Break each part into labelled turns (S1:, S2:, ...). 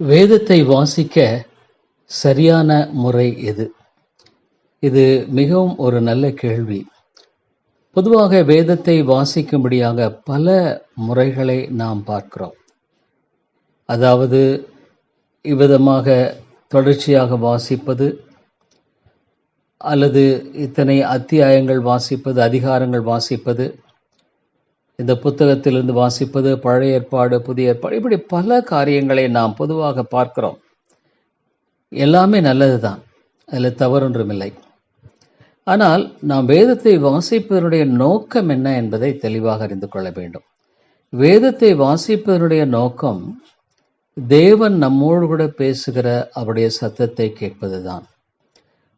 S1: வேதத்தை வாசிக்க சரியான முறை எது? இது மிகவும் ஒரு நல்ல கேள்வி. பொதுவாக வேதத்தை வாசிக்கும்படியாக பல முறைகளை நாம் பார்க்கிறோம். அதாவது இவ்விதமாக தொடர்ச்சியாக வாசிப்பது அல்லது இத்தனை அத்தியாயங்கள் வாசிப்பது அதிகாரங்கள் வாசிப்பது இந்த புத்தகத்திலிருந்து வாசிப்பது பழைய ஏற்பாடு புதிய ஏற்பாடு இப்படி பல காரியங்களை நாம் பொதுவாக பார்க்கிறோம். எல்லாமே நல்லதுதான். அதில் தவறொன்றுமில்லை. ஆனால் நாம் வேதத்தை வாசிப்பதனுடைய நோக்கம் என்ன என்பதை தெளிவாக அறிந்து கொள்ள வேண்டும். வேதத்தை வாசிப்பதனுடைய நோக்கம் தேவன் நம்மோடு கூட பேசுகிற அவருடைய சத்தத்தை கேட்பதுதான்.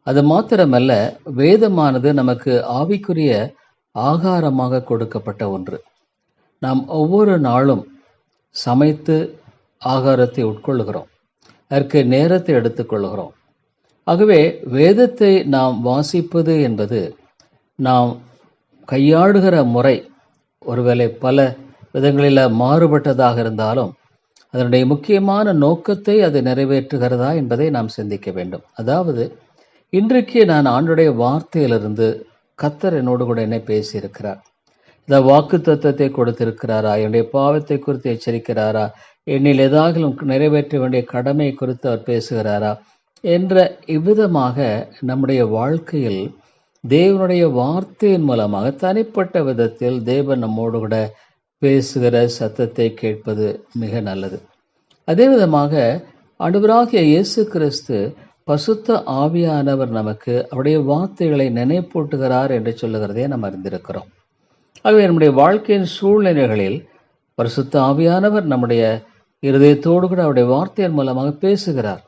S1: அது மாத்திரமல்ல வேதமானது நமக்கு ஆவிக்குரிய ஆகாரமாக கொடுக்கப்பட்ட ஒன்று. நாம் ஒவ்வொரு நாளும் சமைத்து ஆகாரத்தை உட்கொள்கிறோம் அதற்கு நேரத்தை எடுத்துக்கொள்கிறோம் ஆகவே வேதத்தை நாம் வாசிப்பது என்பது நாம் கையாடுகிற முறை. ஒருவேளை பல விதங்களில் மாறுபட்டதாக இருந்தாலும் அதனுடைய முக்கியமான நோக்கத்தை அது நிறைவேற்றுகிறதா என்பதை நாம் சிந்திக்க வேண்டும். அதாவது இன்றைக்கு நான் ஆண்டுடைய வார்த்தையிலிருந்து கத்தர் என்னோடு கூட என்ன பேசியிருக்கிறார். இந்த வாக்கு தத்துவத்தை கொடுத்திருக்கிறாரா? என்னுடைய பாவத்தை குறித்து எச்சரிக்கிறாரா? என்னில் ஏதாகிலும் நிறைவேற்ற வேண்டிய கடமை குறித்து அவர் பேசுகிறாரா? என்ற இவ்விதமாக நம்முடைய வாழ்க்கையில் தேவனுடைய வார்த்தையின் மூலமாக தனிப்பட்ட விதத்தில் தேவன் நம்மோடு கூட பேசுகிற சத்தத்தை கேட்பது மிக நல்லது. அதே விதமாக அனுபராகிய இயேசு கிறிஸ்து பசுத்த ஆவியானவர் நமக்கு அவருடைய வார்த்தைகளை நினைப்பூட்டுகிறார் என்று சொல்லுகிறதே நாம் அறிந்திருக்கிறோம். ஆகவே நம்முடைய வாழ்க்கையின் சூழ்நிலைகளில் பரிசுத்த ஆவியானவர் நம்முடைய இருதயத்தோடு கூட அவருடைய வார்த்தையின் மூலமாக பேசுகிறார்.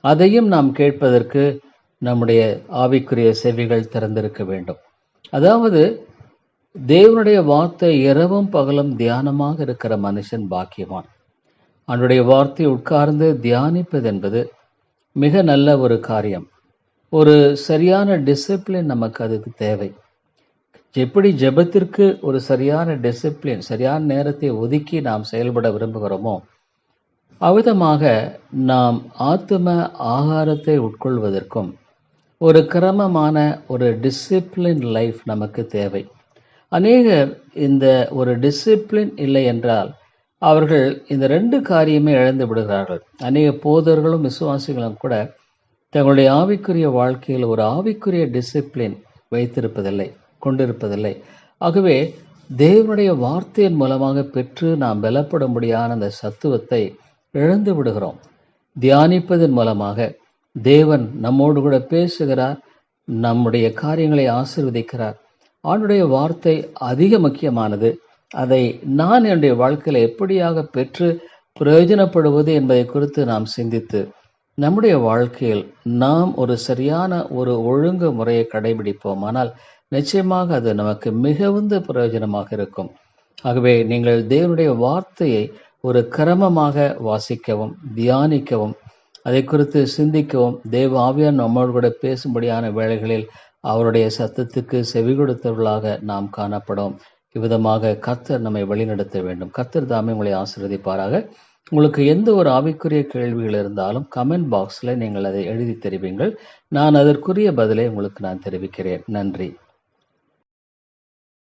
S1: அதையும் நாம் கேட்பதற்கு நம்முடைய ஆவிக்குரிய செவிகள் திறந்திருக்க வேண்டும். அதாவது தேவனுடைய வார்த்தை இரவும் பகலும் தியானமாக இருக்கிற மனுஷன் பாக்கியவான். அவனுடைய வார்த்தை உட்கார்ந்து தியானிப்பது என்பது மிக நல்ல ஒரு காரியம். ஒரு சரியான டிசிப்ளின் நமக்கு அதுக்கு தேவை. எப்படி ஜெபத்திற்கு ஒரு சரியான டிசிப்ளின் சரியான நேரத்தை ஒதுக்கி நாம் செயல்பட விரும்புகிறோமோ அவ்விதமாக நாம் ஆத்தும ஆகாரத்தை உட்கொள்வதற்கும் ஒரு கிரமமான ஒரு டிசிப்ளின் லைஃப் நமக்கு தேவை. அநேகர் இந்த ஒரு டிசிப்ளின் இல்லை என்றால் அவர்கள் இந்த ரெண்டு காரியமே இழந்து விடுகிறார்கள். அநேக போதர்களும் விசுவாசிகளும் கூட தங்களுடைய ஆவிக்குரிய வாழ்க்கையில் ஒரு ஆவிக்குரிய டிசிப்ளின் வைத்திருப்பதில்லை. கொண்டிருப்பதில்லை. ஆகவே தேவனுடைய வார்த்தையின் மூலமாக பெற்று நாம் பலப்படும்படியான அந்த சத்துவத்தை இழந்து விடுகிறோம். தியானிப்பதன் மூலமாக தேவன் நம்மோடு கூட பேசுகிறார் நம்முடைய காரியங்களை ஆசிர்வதிக்கிறார். அவனுடைய வார்த்தை அதிக முக்கியமானது. அதை நான் என்னுடைய வாழ்க்கையில் எப்படியாக பெற்று பிரயோஜனப்படுவது என்பதை குறித்து நாம் சிந்தித்து நம்முடைய வாழ்க்கையில் நாம் ஒரு சரியான ஒரு ஒழுங்கு முறையை கடைபிடிப்போம் ஆனால் நிச்சயமாக அது நமக்கு மிகுந்த பிரயோஜனமாக இருக்கும். ஆகவே நீங்கள் தேவனுடைய வார்த்தையை ஒரு கிரமமாக வாசிக்கவும் தியானிக்கவும் அதை குறித்து சிந்திக்கவும் தேவ ஆவியான் நம்மோடு கூட பேசும்படியான வேளைகளில் அவருடைய சத்தத்துக்கு செவி கொடுத்தவர்களாக நாம் காணப்படும். இவ்விதமாக கத்தர் நம்மை வழிநடத்த வேண்டும். கத்தர் தாமே உங்களை ஆசீர்வதிப்பாராக. உங்களுக்கு எந்த ஒரு ஆவிக்குரிய கேள்விகள் இருந்தாலும் கமெண்ட் பாக்ஸில் நீங்கள் அதை எழுதி தெரிவிங்கள். நான் அதற்குரிய பதிலை உங்களுக்கு நான் தெரிவிக்கிறேன். நன்றி.